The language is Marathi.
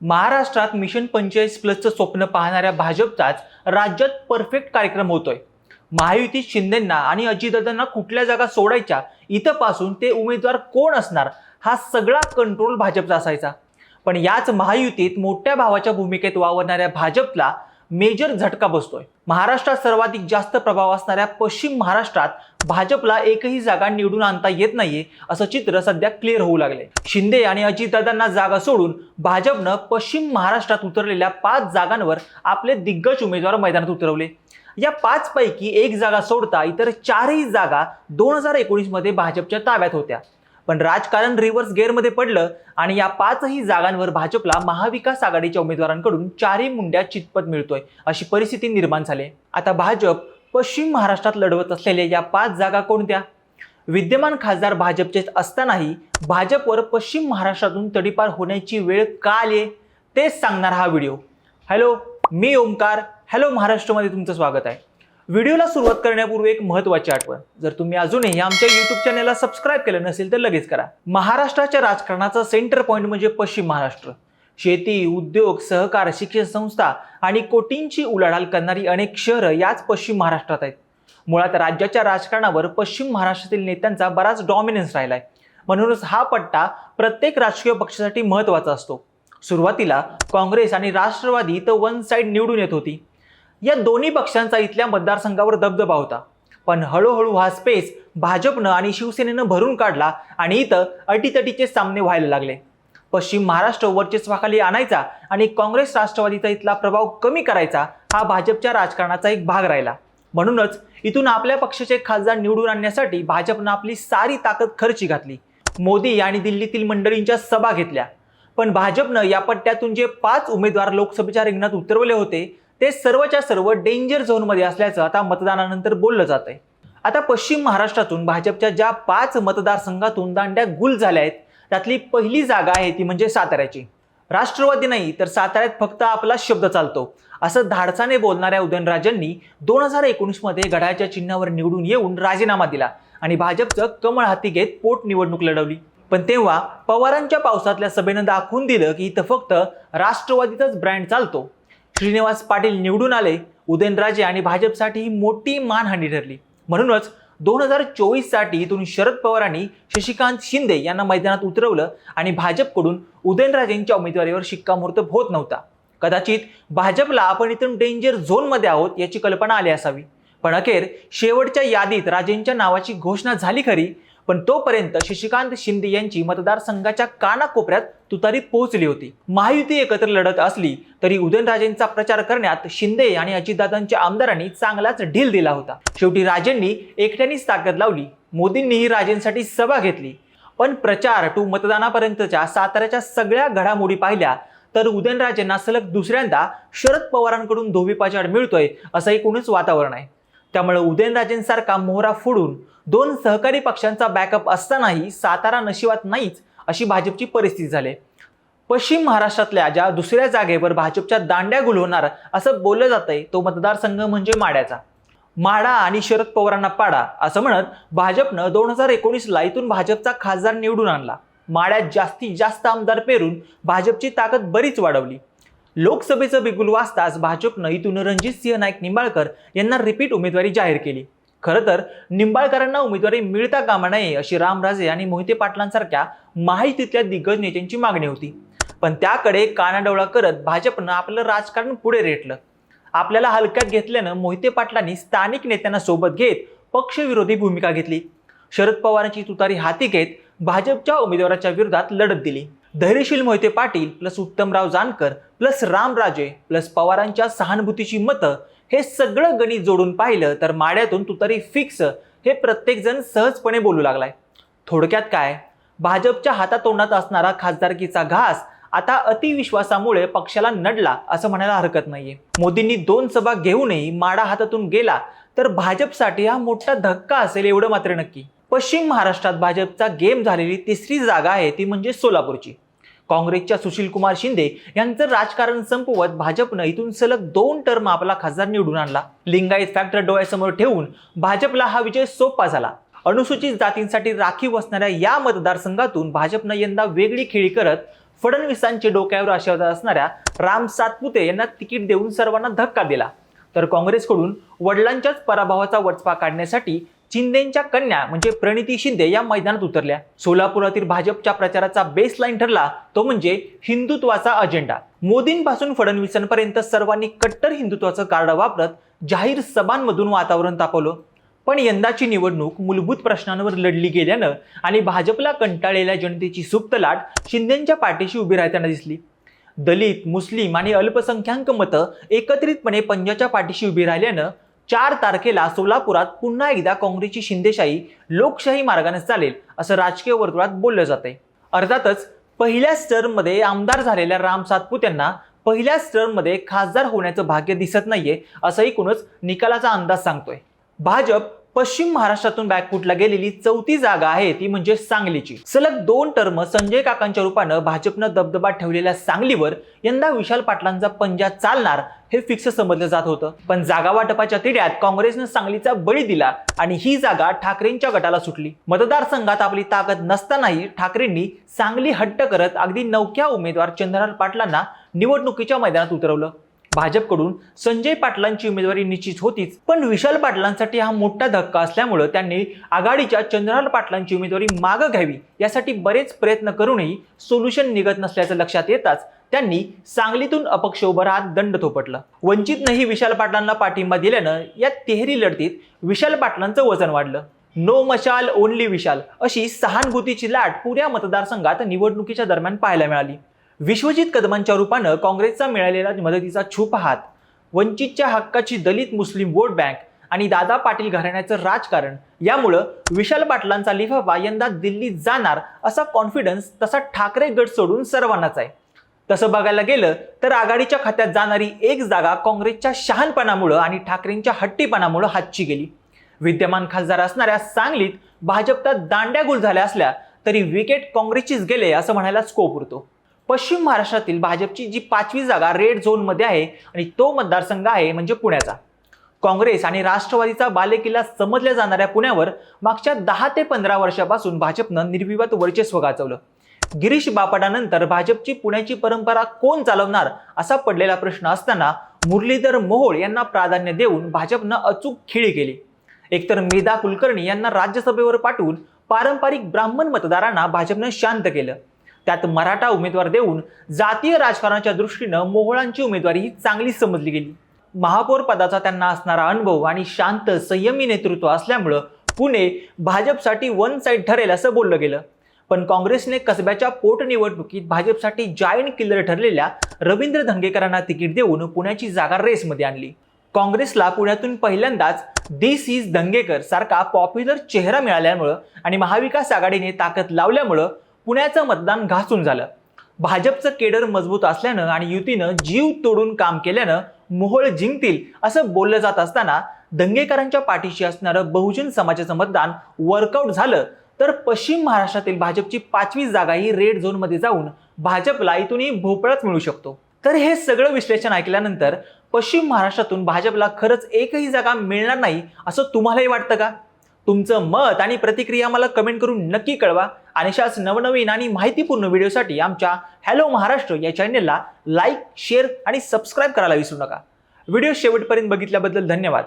महाराष्ट्रात मिशन पंचेचाळीस प्लसचं स्वप्न पाहणाऱ्या भाजपचाच राज्यात परफेक्ट कार्यक्रम होतोय. महायुतीत शिंदेंना आणि अजितदादांना कुठल्या जागा सोडायच्या इथंपासून ते उमेदवार कोण असणार हा सगळा कंट्रोल भाजपचा असायचा. पण याच महायुतीत मोठ्या भावाच्या भूमिकेत वावरणाऱ्या भाजपला मेजर झटका बसतोय. महाराष्ट्रात सर्वाधिक जास्त प्रभाव असणाऱ्या पश्चिम महाराष्ट्रात भाजपला एकही जागा निवडून आणता येत नाहीये असं चित्र सध्या क्लिअर होऊ लागले शिंदे आणि अजितदादांना जागा सोडून भाजपनं पश्चिम महाराष्ट्रात उतरलेल्या पाच जागांवर आपले दिग्गज उमेदवार मैदानात उतरवले. या पाच पैकी एक जागा सोडता इतर चारही जागा दोन हजार एकोणीसमध्ये भाजपच्या ताब्यात होत्या. पण राजकारण रिव्हर्स गेअरमध्ये पडलं आणि या पाचही जागांवर भाजपला महाविकास आघाडीच्या उमेदवारांकडून चारही मुंड्या चितपत मिळतोय अशी परिस्थिती निर्माण झाली. आता भाजप पश्चिम महाराष्ट्रात लढवत असलेल्या या पाच जागा कोणत्या? विद्यमान खासदार भाजपचेच असतानाही भाजपवर पश्चिम महाराष्ट्रातून तडीपार होण्याची वेळ का आली तेच सांगणार हा व्हिडिओ. हॅलो मी ओमकार हॅलो महाराष्ट्रमध्ये तुमचं स्वागत आहे. व्हिडिओला सुरुवात करण्यापूर्वी एक महत्त्वाची आठवण. जर तुम्ही अजूनही आमच्या युट्यूब चॅनलला सबस्क्राईब केलं नसेल तर लगेच करा. महाराष्ट्राच्या राजकारणाचा सेंटर पॉईंट म्हणजे पश्चिम महाराष्ट्र. शेती उद्योग सहकार शिक्षण संस्था आणि कोटींची उलाढाल करणारी अनेक शहरं याच पश्चिम महाराष्ट्रात आहेत. मुळात राज्याच्या राजकारणावर पश्चिम महाराष्ट्रातील नेत्यांचा बराच डॉमिनन्स राहिला आहे म्हणूनच हा पट्टा प्रत्येक राजकीय पक्षासाठी महत्त्वाचा असतो. सुरुवातीला काँग्रेस आणि राष्ट्रवादी तर वन साईड निवडून येत होती. या दोन्ही पक्षांचा इथल्या मतदारसंघावर दबदबा होता. पण हळूहळू हा स्पेस भाजपनं आणि शिवसेनेनं भरून काढला आणि इथं अटीतटीचे सामने व्हायला लागले. पश्चिम महाराष्ट्र वर्चस्वाखाली आणायचा आणि काँग्रेस राष्ट्रवादीचा इथला प्रभाव कमी करायचा हा भाजपच्या राजकारणाचा एक भाग राहिला. म्हणूनच इथून आपल्या पक्षाचे खासदार निवडून आणण्यासाठी भाजपनं आपली सारी ताकद खर्ची घातली. मोदी आणि दिल्लीतील मंडळींच्या सभा घेतल्या. पण भाजपनं या पट्ट्यातून जे पाच उमेदवार लोकसभेच्या रिंगणात उतरवले होते ते सर्वच्या सर्व डेंजर झोनमध्ये असल्याचं आता मतदानानंतर बोललं जात आहे आता पश्चिम महाराष्ट्रातून भाजपच्या ज्या पाच मतदारसंघातून दांड्या गुल झाल्या आहेत त्यातली पहिली जागा आहे ती म्हणजे साताऱ्याची. राष्ट्रवादी नाही तर साताऱ्यात फक्त आपला शब्द चालतो. असं धाडसाने बोलणाऱ्या उदयनराजेंनी दोन हजार एकोणीसमध्ये घड्याळच्या चिन्हावर निवडून येऊन राजीनामा दिला आणि भाजपचं कमळ हाती घेत पोटनिवडणूक लढवली. पण तेव्हा पवारांच्या पावसातल्या सभेनं दाखवून दिलं की इथं फक्त राष्ट्रवादीचाच ब्रँड चालतो. श्रीनिवास पाटील निवडून आले उदयनराजे आणि भाजपसाठी ही मोठी मानहानी ठरली. म्हणूनच दोन हजार चोवीससाठी इथून शरद पवारांनी शशिकांत शिंदे यांना मैदानात उतरवलं आणि भाजपकडून उदयनराजेंच्या उमेदवारीवर शिक्कामोर्तब होत नव्हता. कदाचित भाजपला आपण इथून डेंजर झोनमध्ये आहोत याची कल्पना आली असावी. पण अखेर शेवटच्या यादीत राजेंच्या नावाची घोषणा झाली खरी पण तोपर्यंत शशिकांत शिंदे यांची मतदारसंघाच्या कानाकोपऱ्यात तुतारी पोहोचली होती. महायुती एकत्र लढत असली तरी उदयनराजेंचा प्रचार करण्यात शिंदे आणि अजितदादांच्या आमदारांनी चांगलाच ढील दिला होता. शेवटी राजेंनी एकट्यानेच ताकद लावली. मोदींनीही राजेंसाठी सभा घेतली. पण प्रचार टू मतदानापर्यंतच्या साताऱ्याच्या सगळ्या घडामोडी पाहिल्या तर उदयनराजेंना सलग दुसऱ्यांदा शरद पवारांकडून धोबीपाचाड मिळतोय असं एकूणच वातावरण आहे. त्यामुळे उदयनराजेंसारखा मोहरा फोडून दोन सहकारी पक्षांचा बॅकअप असतानाही सातारा नशिबात नाहीच अशी भाजपची परिस्थिती झाली. पश्चिम महाराष्ट्रातल्या ज्या दुसऱ्या जागेवर भाजपच्या दांड्या गुलवणार असं बोललं जातंय तो मतदारसंघ म्हणजे माड्याचा. माडा आणि शरद पवारांना पाडा असं म्हणत भाजपनं दोन हजार एकोणीसला इथून भाजपचा खासदार निवडून आणला. माड्यात जास्तीत जास्त आमदार पेरून भाजपची ताकद बरीच वाढवली. लोकसभेचं बिगुल वाजताच भाजपनं इथून रणजित सिंह नाईक निंबाळकर यांना रिपीट उमेदवारी जाहीर केली. खरं तर निंबाळकरांना उमेदवारी मिळता कामा नये अशी रामराजे आणि मोहिते पाटलांसारख्या माहितीतल्या दिग्गज नेत्यांची मागणी होती. पण त्याकडे कानाडोळा करत भाजपनं आपलं राजकारण पुढे रेटलं. आपल्याला हलक्यात घेतल्यानं मोहिते पाटलांनी स्थानिक नेत्यांना सोबत घेत पक्षविरोधी भूमिका घेतली. शरद पवारांची तुतारी हाती घेत भाजपच्या उमेदवाराच्या विरोधात लढत दिली. Dhairyashil Mohite Patil plus Uttamrao Jankar plus Ramraje plus पवारांच्या सहानुभूतीची मतं हे सगळं गणित जोडून पाहिलं तर माड्यातून तुतारी फिक्स हे प्रत्येकजण सहजपणे बोलू लागलाय. थोडक्यात काय? भाजपच्या हातातोंडात असणारा खासदारकीचा घास आता अतिविश्वासामुळे पक्षाला नडला असं म्हणायला हरकत नाहीये. मोदींनी दोन सभा घेऊनही माडा हातातून गेला तर भाजपसाठी हा मोठा धक्का असेल एवढं मात्र नक्की. पश्चिम महाराष्ट्रात भाजपचा गेम झालेली तिसरी जागा आहे ती म्हणजे सोलापूरची. काँग्रेसच्या सुशीलकुमार शिंदे यांचं राजकारण संपवत भाजपनं इथून सलग दोन टर्म आपला खासदार निवडून आणला. लिंगायत फॅक्टर डोळ्यासमोर ठेवून भाजपला हा विजय सोपा झाला. अनुसूचित जातींसाठी राखीव असणाऱ्या या मतदारसंघातून भाजपनं यंदा वेगळी खेळी करत फडणवीसांचे डोक्यावर आशीर्वाद असणाऱ्या राम सातपुते यांना तिकीट देऊन सर्वांना धक्का दिला. तर काँग्रेसकडून वडिलांच्याच पराभवाचा वचपा काढण्यासाठी शिंदेच्या कन्या म्हणजे प्रणिती शिंदे या मैदानात उतरल्या. सोलापुरातील भाजपच्या प्रचाराचा बेसलाईन ठरला तो म्हणजे हिंदुत्वाचा अजेंडा मोदींपासून फडणवीसांपर्यंत सर्वांनी कट्टर हिंदुत्वाचं कार्ड वापरत जाहीर सभांमधून वातावरण तापवलं. पण यंदाची निवडणूक मूलभूत प्रश्नांवर लढली गेल्यानं आणि भाजपला कंटाळलेल्या जनतेची सुप्त लाट शिंदेच्या पाठीशी उभी राहताना दिसली. दलित मुस्लिम आणि अल्पसंख्याक मतं एकत्रितपणे पंजाच्या पाठीशी उभी राहिल्यानं चार तारखेला सोलापुरात पुन्हा एकदा काँग्रेसची शिंदेशाही लोकशाही मार्गाने चालेल असं राजकीय वर्तुळात बोललं जातंय. अर्थातच पहिल्याच टर्ममध्ये आमदार झालेल्या राम सातपूत यांना पहिल्याच टर्ममध्ये खासदार होण्याचं भाग्य दिसत नाहीये असं एकूणच निकालाचा अंदाज सांगतोय. भाजप पश्चिम महाराष्ट्रातून बॅकफुटला गेलेली चौथी जागा आहे ती म्हणजे सांगलीची. सलग दोन टर्म संजय काकांच्या रूपानं भाजपनं दबदबा ठेवलेल्या सांगलीवर यंदा विशाल पाटलांचा पंजा चालणार हे फिक्स समजलं जात होतं. पण जागा वाटपाच्या तिढ्यात काँग्रेसनं सांगलीचा बळी दिला आणि ही जागा ठाकरेंच्या गटाला सुटली. मतदारसंघात आपली ताकद नसतानाही ठाकरेंनी सांगली हट्ट करत अगदी नवख्या उमेदवार चंद्रलाल पाटलांना निवडणुकीच्या मैदानात उतरवलं. भाजपकडून संजय पाटलांची उमेदवारी निश्चित होतीच. पण विशाल पाटलांसाठी हा मोठा धक्का असल्यामुळं त्यांनी आघाडीच्या चंद्रलाल पाटलांची उमेदवारी मागं घ्यावी यासाठी बरेच प्रयत्न करूनही सोल्युशन निघत नसल्याचं लक्षात येताच त्यांनी सांगलीतून अपक्ष उभं राहत दंड थोपटला. वंचितनंही विशाल पाटलांना पाठिंबा दिल्यानं या तिहेरी लढतीत विशाल पाटलांचं वजन वाढलं. नो मशाल ओनली विशाल अशी सहानुभूतीची लाट पुऱ्या मतदारसंघात निवडणुकीच्या दरम्यान पाहायला मिळाली. विश्वजित कदमांच्या रूपानं काँग्रेसचा मिळालेला मदतीचा छुप हात वंचितच्या हक्काची दलित मुस्लिम वोट बँक आणि दादा पाटील घराण्याचं राजकारण यामुळं विशाल पाटलांचा लिफाफा यंदा दिल्लीत जाणार असा कॉन्फिडन्स तसा ठाकरे गट सोडून सर्वांनाच आहे. तसं बघायला गेलं तर आघाडीच्या खात्यात जाणारी एक जागा काँग्रेसच्या शहाणपणामुळं आणि ठाकरेंच्या हट्टीपणामुळं हातची गेली. विद्यमान खासदार असणाऱ्या सांगलीत भाजपचा दांड्यागुल झाल्या असल्या तरी विकेट काँग्रेसचीच गेले असं म्हणायला स्कोप उरतो. पश्चिम महाराष्ट्रातील भाजपची जी पाचवी जागा रेड झोनमध्ये आहे आणि तो मतदारसंघ आहे म्हणजे पुण्याचा. काँग्रेस आणि राष्ट्रवादीचा बालेकिल्ला समजल्या जाणाऱ्या पुण्यावर मागच्या दहा ते पंधरा वर्षापासून भाजपनं निर्विवाद वर्चस्व गाजवलं. गिरीश बापटानंतर भाजपची पुण्याची परंपरा कोण चालवणार असा पडलेला प्रश्न असताना मुरलीधर मोहोळ यांना प्राधान्य देऊन भाजपनं अचूक खेळी केली. एकतर मेधा कुलकर्णी यांना राज्यसभेवर पाठवून पारंपरिक ब्राह्मण मतदारांना भाजपनं शांत केलं. त्यात मराठा उमेदवार देऊन जातीय राजकारणाच्या दृष्टीनं मोहळांची उमेदवारी ही चांगली समजली गेली. महापौर पदाचा त्यांना असणारा अनुभव आणि शांत संयमी नेतृत्व असल्यामुळं पुणे भाजपसाठी वन साईड ठरेल असं बोललं गेलं. पण काँग्रेसने कसब्याच्या पोटनिवडणुकीत भाजपसाठी जायंट किल्लर ठरलेल्या रवींद्र धंगेकरांना तिकीट देऊन पुण्याची जागा रेसमध्ये आणली. काँग्रेसला पुण्यातून पहिल्यांदाच दिस इज धंगेकर सारखा पॉप्युलर चेहरा मिळाल्यामुळं आणि महाविकास आघाडीने ताकद लावल्यामुळं पुण्याचं मतदान घासून झालं. भाजपचं केडर मजबूत असल्यानं आणि युतीनं जीव तोडून काम केल्यानं मोहोळ जिंकतील असं बोललं जात असताना दंगेकरांच्या पाठीशी असणारं बहुजन समाजाचं मतदान वर्कआउट झालं. तर पश्चिम महाराष्ट्रातील भाजपची पाचवी जागा ही रेड झोनमध्ये जाऊन भाजपला इथूनही भोपळाच मिळू शकतो. तर हे सगळं विश्लेषण ऐकल्यानंतर पश्चिम महाराष्ट्रातून भाजपला खरंच एकही जागा मिळणार नाही असं तुम्हालाही वाटतं का? तुमचं मत आणि प्रतिक्रिया मला कमेंट करून नक्की कळवा. आणि अशाच नवनवीन आणि माहितीपूर्ण व्हिडिओसाठी आमच्या हॅलो महाराष्ट्र या चॅनेलला लाईक शेअर आणि सबस्क्राईब करायला विसरू नका. व्हिडिओ शेवटपर्यंत बघितल्याबद्दल धन्यवाद.